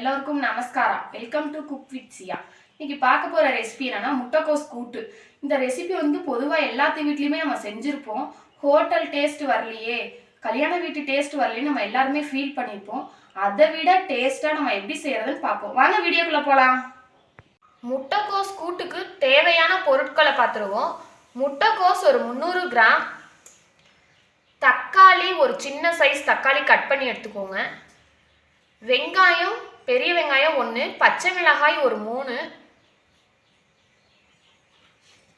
எல்லோருக்கும் நமஸ்காரம். Welcome to cook with Siya இன்னைக்கு பார்க்க போகிற ரெசிபி என்னன்னா முட்டைக்கோஸ் கூட்டு. இந்த ரெசிபி வந்து பொதுவாக எல்லாத்து வீட்லேயுமே நம்ம செஞ்சுருப்போம். ஹோட்டல் டேஸ்ட் வரலையே. கல்யாண வீட்டு டேஸ்ட் வரலையே. நம்ம எல்லாருமே ஃபீல் பண்ணியிருப்போம் அதை விட டேஸ்ட்டாக நம்ம எப்படி செய்யறதுன்னு பார்ப்போம். வாங்க வீடியோக்குள்ளே போகலாம் முட்டைக்கோஸ் கூட்டுக்கு தேவையான பொருட்களை பார்த்துருவோம். முட்டைக்கோஸ் ஒரு முந்நூறு கிராம். தக்காளி ஒரு சின்ன சைஸ் தக்காளி கட் பண்ணி எடுத்துக்கோங்க. வெங்காயம் பெரிய வெங்காயம் ஒன்று பச்சை மிளகாய் ஒரு மூணு.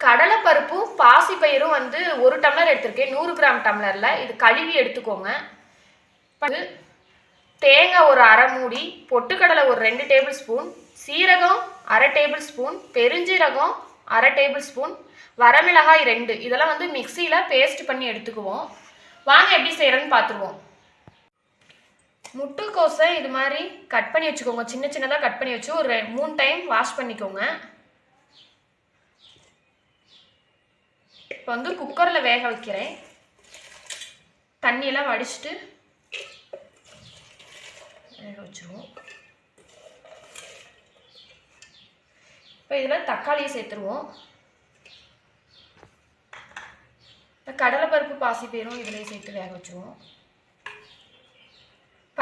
கடலைப்பருப்பும் பாசிப்பயிரும் வந்து ஒரு டம்ளர் எடுத்திருக்கேன் நூறு கிராம் டம்ளரில். இது கழுவி எடுத்துக்கோங்க. தேங்காய் ஒரு அரை மூடி பொட்டுக்கடலை ஒரு ரெண்டு டேபிள் ஸ்பூன் சீரகம் அரை டேபிள் ஸ்பூன் பெருஞ்சீரகம் அரை டேபிள் ஸ்பூன் வரமிளகாய் ரெண்டு. இதெல்லாம் வந்து மிக்சியில் பேஸ்ட் பண்ணி எடுத்துக்குவோம். வாங்க எப்படி செய்கிறேன்னு பார்த்துருவோம். முட்டைக்கோஸை இது மாதிரி கட் பண்ணி வச்சுக்கோங்க. சின்ன சின்னதாக கட் பண்ணி வச்சு ஒரு மூணு டைம் வாஷ் பண்ணிக்கோங்க. இப்போ வந்து குக்கரில் வேக வைக்கிறேன். தண்ணியெல்லாம் வடிச்சிட்டு வேக வச்சுருவோம். இப்போ இதில் தக்காளியை சேர்த்துருவோம். இந்த கடலைப்பருப்பு பாசிப்பயிரும் இதிலே சேர்த்து வேக வச்சுருவோம்.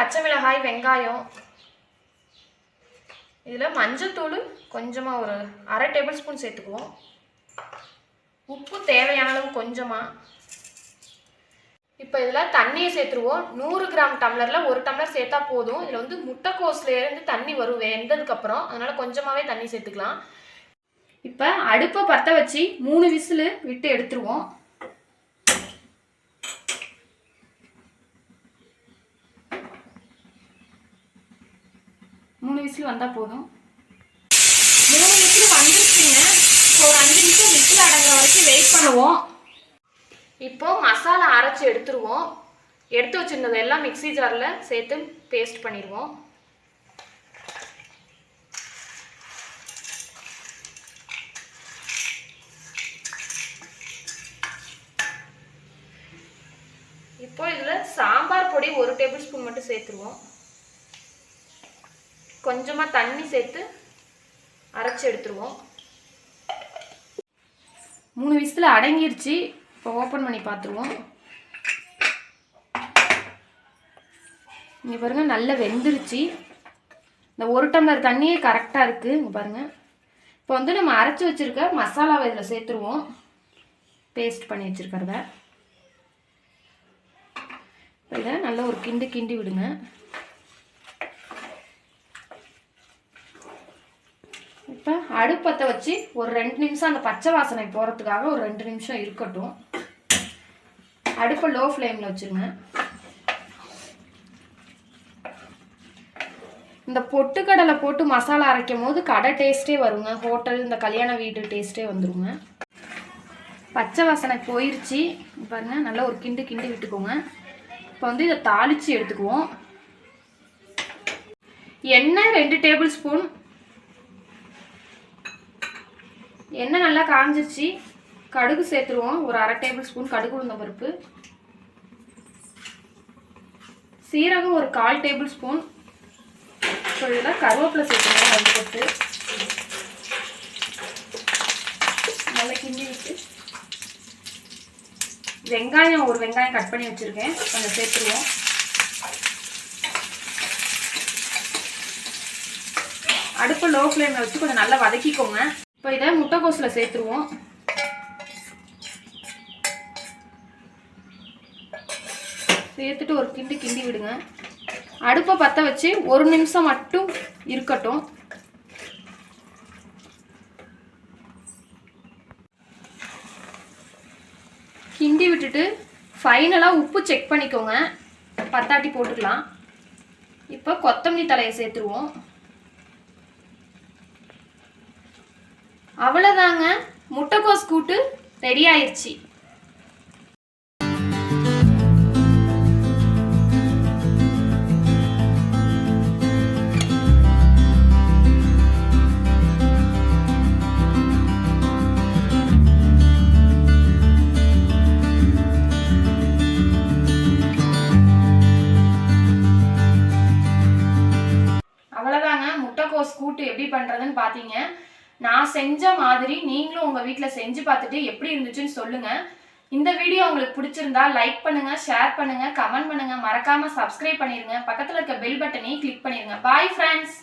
பச்சை மிளகாய் வெங்காயம். இதில் மஞ்சத்தூள் கொஞ்சமாக ஒரு அரை டேபிள் ஸ்பூன் சேர்த்துக்குவோம். உப்பு தேவையான அளவு கொஞ்சமாக இப்போ இதில் தண்ணியை சேர்த்துருவோம். நூறு கிராம் டம்ளரில் ஒரு டம்ளர் சேர்த்தா போதும். இதில் வந்து முட்டைக்கோஸ்லேருந்து தண்ணி வரும் வெந்ததுக்கப்புறம் அதனால் கொஞ்சமாகவே தண்ணி சேர்த்துக்கலாம். இப்போ அடுப்பை பற்ற வச்சு மூணு விசில் விட்டு எடுத்துருவோம். மூணு விசில் வந்தால் போதும். மூணு விசில் வந்துருச்சுங்க இப்போ ஒரு அஞ்சு நிமிஷம் விசில் அடங்குற வரைக்கும் வெயிட் பண்ணுவோம். இப்போ மசாலா அரைச்சி எடுத்துருவோம். எடுத்து வச்சுருந்தது எல்லாம் மிக்ஸி ஜாரில் சேர்த்து பேஸ்ட் பண்ணிடுவோம். இப்போ இதில் சாம்பார் பொடி ஒரு டேபிள் ஸ்பூன் மட்டும் சேர்த்துருவோம். கொஞ்சமாக தண்ணி சேர்த்து அரைச்சி எடுத்துருவோம். மூணு விசில் அடங்கிருச்சு. இப்போ ஓப்பன் பண்ணி பார்த்துருவோம். இங்கே பாருங்கள் நல்லா வெந்துருச்சு. இந்த ஒரு டம்ளர் தண்ணியே கரெக்டாக இருக்குது இங்கே பாருங்கள் இப்போ வந்து நம்ம அரைச்சி வச்சிருக்க மசாலாவை இதில் சேர்த்துருவோம். பேஸ்ட் பண்ணி வச்சுருக்கிறத. இதை நல்லா ஒரு கிண்டு கிண்டி விடுங்க. இப்போ அடுப்பத்தை வச்சு ஒரு ரெண்டு நிமிஷம் அந்த பச்சை வாசனை போகிறதுக்காக ஒரு ரெண்டு நிமிஷம் இருக்கட்டும். அடுப்பை லோ ஃப்ளேமில் வச்சுருங்க. இந்த பொட்டுக்கடலை போட்டு மசாலா அரைக்கும் போது கடை டேஸ்ட்டே வருங்க. ஹோட்டல் இந்த கல்யாண வீட்டு டேஸ்ட்டே வந்துருங்க. பச்சை வாசனை போயிடுச்சு பாருங்க நல்லா ஒரு கிண்டு கிண்டு விட்டுக்கோங்க. இப்போ வந்து இதை தாளித்து எடுத்துக்குவோம். எண்ணெய் ரெண்டு டேபிள் ஸ்பூன் எண்ணெய் நல்லா காஞ்சிருச்சு. கடுகு சேர்த்துருவோம். ஒரு அரை டேபிள் ஸ்பூன் கடுகு உளுந்த பருப்பு. சீரகம் ஒரு கால் டேபிள் ஸ்பூன். இப்போ இதில் கருவேப்பிலை சேர்த்துருவோம் ரெண்டு கொத்து. நல்லா கிண்டி விட்டு. வெங்காயம் ஒரு வெங்காயம் கட் பண்ணி வச்சுருக்கேன். கொஞ்சம் சேர்த்துருவோம். அடுப்பு லோ ஃப்ளேமில் வச்சு கொஞ்சம் நல்லா வதக்கிக்கோங்க. இப்போ இதை முட்டைக்கோஸில் சேர்த்துருவோம். சேர்த்துட்டு ஒரு கிண்டு கிண்டி விடுங்க. அடுப்பை பற்ற வச்சு ஒரு நிமிஷம் மட்டும் இருக்கட்டும். கிண்டி விட்டுட்டு ஃபைனலாக உப்பு செக் பண்ணிக்கோங்க. பத்தாட்டி போட்டுக்கலாம். இப்போ கொத்தமல்லி தலையை சேர்த்துருவோம். அவ்வளோதாங்க முட்டைக்கோஸ் கூட்டு ரெடி ஆயிடுச்சு அவ்வளோதாங்க முட்டைக்கோஸ் கூட்டு எப்படி பண்ணுறதுன்னு பார்த்தீங்க நான் செஞ்ச மாதிரி நீங்களும் உங்கள் வீட்டில் செஞ்சு பார்த்துட்டு எப்படி இருந்துச்சுன்னு சொல்லுங்கள் இந்த வீடியோ உங்களுக்கு பிடிச்சிருந்தா லைக் பண்ணுங்க ஷேர் பண்ணுங்க கமெண்ட் பண்ணுங்க. மறக்காம சப்ஸ்கிரைப் பண்ணிருங்க. பக்கத்தில் இருக்க பெல் பட்டனையும் கிளிக் பண்ணிருங்க. Bye friends